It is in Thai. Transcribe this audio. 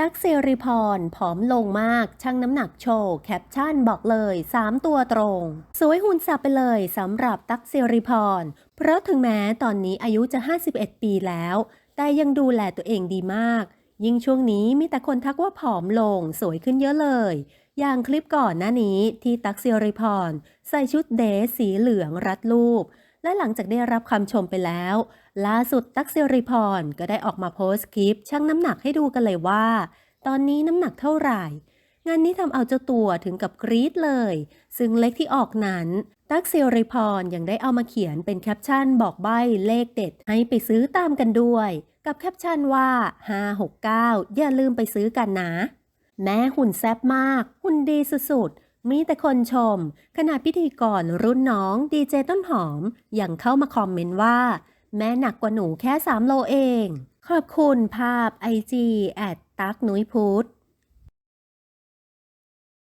ตั๊กสิริพรผอมลงมากชั่งน้ำหนักโชว์แคปชั่นบอกเลย 3 ตัวตรง สวยหุ่นสับไปเลยสำหรับตั๊กสิริพร เพราะถึงแม้ตอนนี้อายุจะ 51 ปีแล้ว แต่ยังดูแลตัวเองดีมาก ยิ่งช่วงนี้มีแต่คนทักว่าผอมลงสวยขึ้นเยอะเลย อย่างคลิปก่อนหน้านี้ที่ตั๊กสิริพร ใส่ชุดเดรสสีเหลืองรัดรูป และหลังจากได้รับคำชมไปแล้ว ล่าสุดตั๊กสิริพรก็ได้ออกมาโพสต์คลิปชั่งน้ำหนักให้ดูกันเลยว่า ตอนนี้น้ำหนักเท่าไหร่ งานนี้ทำเอาเจ้าตัวถึงกับกรี๊ดเลย ซึ่งเลขที่ออกนั้น ตั๊กสิริพรยังได้เอามาเขียนเป็นแคปชั่นบอกใบ้เลขเด็ดให้ไปซื้อตามกันด้วย กับแคปชั่นว่า 569 อย่าลืมไปซื้อกันนะ แม่หุ่นแซ่บมาก หุ่นดีสุดๆ มีแต่คนชม ขณะพิธีกรรุ่นน้องดีเจต้นหอมยังเข้ามาคอมเมนต์ว่า แม่หนักกว่าหนูแค่ 3 โลเอง ขอบคุณภาพไอจีแอดตักนุ้ยพุธ